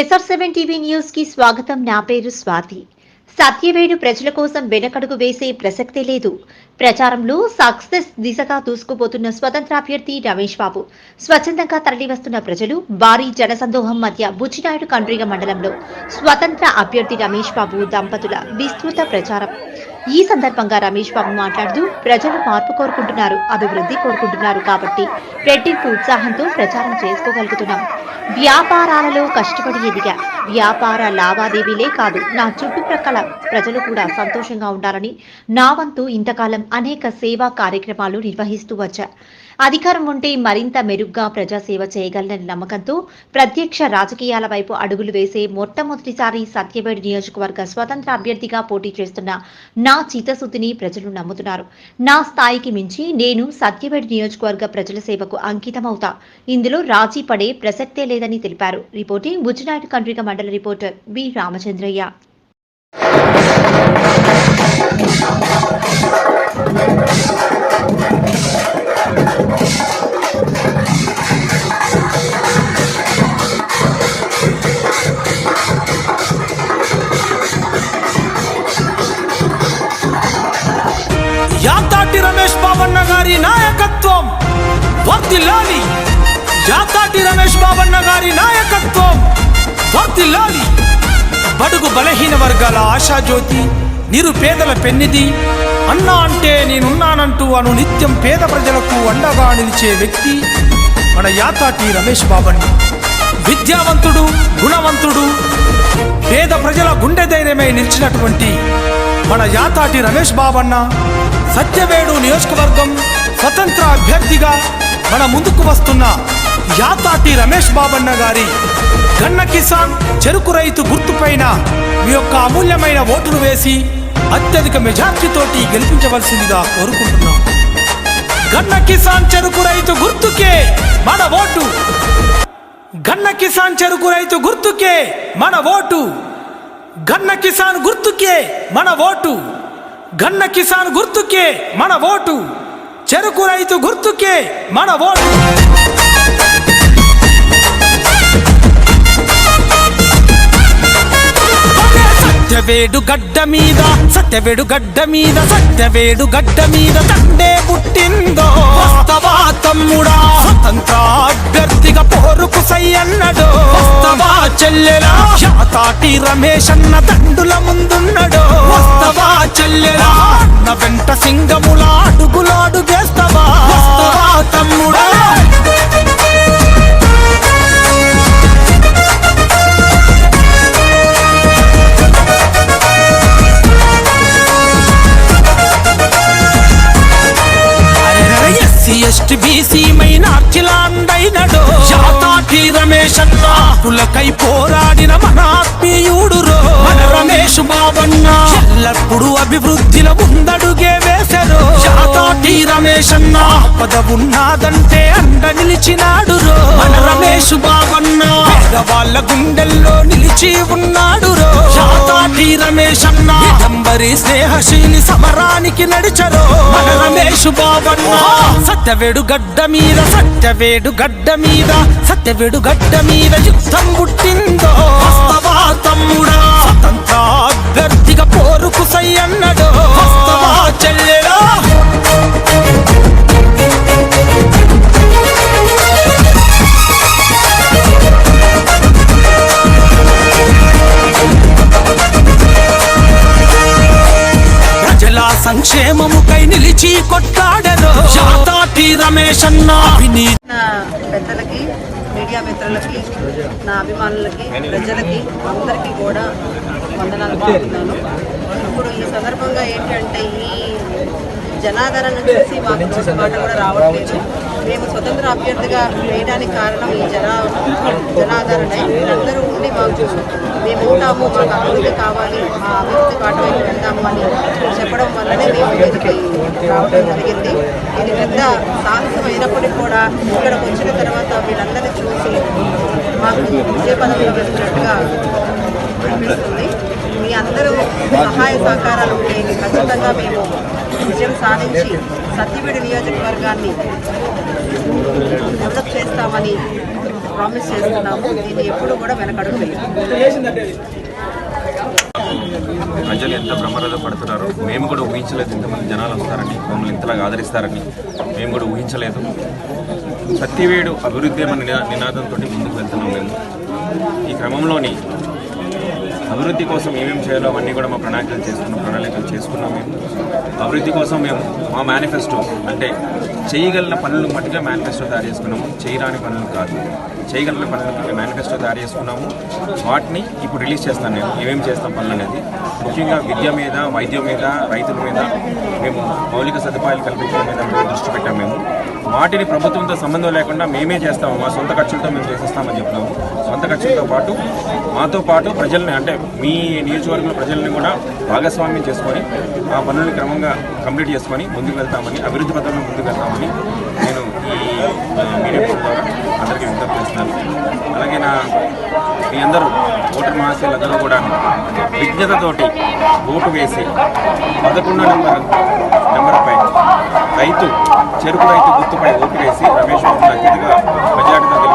SR seven TV న్యూస్కి స్వాగతం. నా పేరు స్వాతి. సత్యవేడు ప్రజల కోసం వెనకడుగు వేసే ప్రసక్తే లేదు. ప్రచారంలో సక్సెస్ దిశగా దూసుకుపోతున్న స్వతంత్ర అభ్యర్థి రమేష్ బాబు స్వచ్ఛందంగా తరలివస్తున్న ప్రజలు భారీ జనసందోహం మధ్య బుచ్చినాయుడు కండ్రిగ మండలంలో స్వతంత్ర అభ్యర్థి రమేష్ బాబు దంపతుల విస్తృత ప్రచారం. ఈ సందర్భంగా రమేష్ బాబు మాట్లాడుతూ ప్రజలు మార్పు కోరుకుంటున్నారు అభివృద్ధి కోరుకుంటున్నారు కాబట్టి రెట్టింపు ఉత్సాహంతో ప్రచారం చేసుకోగలుగుతున్నాం. వ్యాపారాలలో కష్టపడి ఎదిగా వ్యాపార లావాదేవీలే కాదు నా చుట్టుప్రక్కల ప్రజలు కూడా సంతోషంగా ఉండాలని నా వంతు ఇంతకాలం అనేక సేవా కార్యక్రమాలు నిర్వహిస్తూ వచ్చా. అధికారం ఉంటే మరింత మెరుగ్గా ప్రజాసేవ చేయగలనని నమ్మకంతో ప్రత్యక్ష రాజకీయాల వైపు అడుగులు వేసే మొట్టమొదటిసారి సత్యవేడి నియోజకవర్గ స్వతంత్ర అభ్యర్థిగా పోటీ చేస్తున్న నా నా చిత్తశుద్ధిని ప్రజలు నమ్ముతున్నారు. నా స్థాయికి మించి నేను సత్యపేట నియోజకవర్గ ప్రజల సేవకు అంకితమవుతా. ఇందులో రాజీ పడే ప్రసక్తే లేదని తెలిపారు. రిపోర్టింగ్ బుజ్జినాయుడు కండ్రిక మండల రిపోర్టర్ బి రామచంద్రయ్య. వర్దిల్లాలి జాతాటి రమేష్ బాబన్న గారి నాయకత్వం వర్దిల్లాలి బడుగు బలహీన వర్గాల ఆశాజ్యోతి నిరుపేదల పెన్నిది అన్నా అంటే నేనున్నానంటూ అను నిత్యం పేద ప్రజలకు అండగా నిలిచే వ్యక్తి మన యాతాటి రమేష్ బాబన్న. విద్యావంతుడు గుణవంతుడు పేద ప్రజల గుండె ధైర్యమై నిలిచినటువంటి మన యాతాటి రమేష్ బాబన్న సత్యవేడు నియోజకవర్గం స్వతంత్ర అభ్యర్థిగా మన ముందుకు వస్తున్న యాతాటి రమేష్ బాబన్న గారి గన్న కిసాన్ చెరుకు రైతు గుర్తుపైన మీ యొక్క అమూల్యమైన ఓటును వేసి అత్యధిక మెజార్టీతోటి గెలిపించవలసిందిగా కోరుకుంటున్నాం. గన్న కిసాన్ చెరుకు రైతు గుర్తుకే మన ఓటు. గన్న కిసాన్ చెరుకు రైతు గుర్తుకే మన ఓటు. గన్న కిసాన్ గుర్తుకే మన ఓటు. గన్న కిసాన్ గుర్తుకే మన ఓటు. చెరుకు రైతు గుర్తుకే మన ఓటు సత్యవేడు గడ్డ మీద సత్యవేడు గడ్డ మీద సత్యవేడు గడ్డ మీద తండే పుట్టిందో. వస్తవా తమ్ముడా? స్వతంత్ర అభ్యర్థిగా పోరుకు సై అన్నడు వస్తవా చెల్లెలా? శాతాటి రమేష్ అన్న తండుల ముందున్నడు. వస్తవా చెల్లెలా? అన్న వెంట సింగము ఎస్సీ బీసీ మైనార్చిలాండైనడు. శాతాటి రమేష్ అన్న పులకై పోరాడిన మన ఆత్మీయుడు మన రమేష్ బాబన్న ఎల్లప్పుడు అభివృద్ధిలో ముందడుగే వేశారు శాతాటి రమేష్ అన్న పద అండ నిలిచినాడు మన రమేష్ బాబన్న వాళ్ళ గుండెల్లో నిలిచి ఉన్నాడు రో శాతాటి రమేష్ అన్న నంబరి స్నేహశీలి సమరానికి నడిచరో. మన రమేష్ బాబన్న సత్యవేడు గడ్డ మీద సత్యవేడు గడ్డ మీద సత్యవేడు గడ్డ మీద యుద్ధం పుట్టిందో? తమ్ముడా? స్వతంత్ర అభ్యర్థిగా పోరుకు సై అన్నడు? ప్రజల సంక్షేమముకై నిలిచి కొట్లాడరు శాతాటి రమేష్ అన్న పెద్దలకి మీడియా మిత్రులకి నా అభిమానులకి ప్రజలకి అందరికీ కూడా వందనాలు చెప్తున్నాను ఇప్పుడు ఈ సందర్భంగా ఏంటంటే ఈ జనాదరణ చూసి మాకు నోటి మాట కూడా రావట్లేదు. మేము స్వతంత్ర అభ్యర్థిగా వేయడానికి కారణం ఈ జనా జనాదరణ. మీరందరూ ఉండి మాకు మేము ఉంటాము మాకు అభివృద్ధి కావాలి మా అభివృద్ధి పాటు వెళ్దాము అని చెప్పడం వల్లనే మేము ఇక్కడికి రావడం జరిగింది. ఇది పెద్ద సాహసం అయినప్పటికీ కూడా ఇక్కడికి వచ్చిన తర్వాత వీళ్ళందరినీ చూసి మాకు విజయపదంలో వెళ్తున్నట్టుగా అనిపిస్తుంది. మీ అందరూ సహాయ సహకారాలు ఉంటే ఖచ్చితంగా మేము విజయం సాధించి సత్యవేడు నియోజకవర్గాన్ని డెవలప్ చేస్తామని ప్రామిస్ చేస్తున్నాము. ఇది ఎప్పుడు కూడా వెనకడుగు ప్రజలు ఎంత బ్రహ్మరథ పడుతున్నారో మేము కూడా ఊహించలేదు. ఇంతమంది జనాలు వస్తారని మమ్మల్ని ఇంతలాగా ఆదరిస్తారని మేము కూడా ఊహించలేదు. సత్యవేడు అభివృద్ధి అనే నినా నినాదంతో ముందుకు వెళ్తున్నాం మేము. ఈ క్రమంలోని అభివృద్ధి కోసం ఏమేమి చేయాలో అవన్నీ కూడా మా ప్రణాళికలు చేసుకున్న ప్రణాళికలు చేసుకున్నాం మేము. అభివృద్ధి కోసం మేము మా మేనిఫెస్టో అంటే చేయగలిగిన పనులు మట్టుగా మేనిఫెస్టో తయారు చేసుకున్నాము. చేయరాని పనులు కాదు. చేయగలిగిన పనులకి మేనిఫెస్టో తయారు చేసుకున్నాము. వాటిని ఇప్పుడు రిలీజ్ చేస్తాను నేను. ఏమేమి చేస్తాం పనులు అనేది. ముఖ్యంగా విద్య మీద వైద్యం మీద రైతుల మీద మేము మౌలిక సదుపాయాలు కల్పించడం మీద దృష్టి పెట్టాము. వాటిని ప్రభుత్వంతో సంబంధం లేకుండా మేమే చేస్తాము. మా సొంత ఖర్చులతో మేము చేసేస్తామని చెప్తున్నాము. సొంత ఖర్చులతో పాటు మాతో పాటు ప్రజల్ని అంటే మీ నియోజకవర్గంలో ప్రజల్ని కూడా భాగస్వామ్యం చేసుకొని ఆ పనులను క్రమంగా కంప్లీట్ చేసుకొని ముందుకు వెళ్తామని అభివృద్ధి పథంలో ముందుకు వెళ్తామని నేను ఈ మీడియా ద్వారా అందరికీ విజ్ఞప్తి చేస్తున్నాను. అలాగే నా మీ అందరూ ఓటర్ మహాశీలందరూ కూడా విజ్ఞతతోటి ఓటు వేసి పదకొండో నెంబర్ నెంబర్పై రైతు చెరుకు రైతు గుర్తుపై ఓటు వేసి రమేష్ బాబు అత్యధిక ప్రజల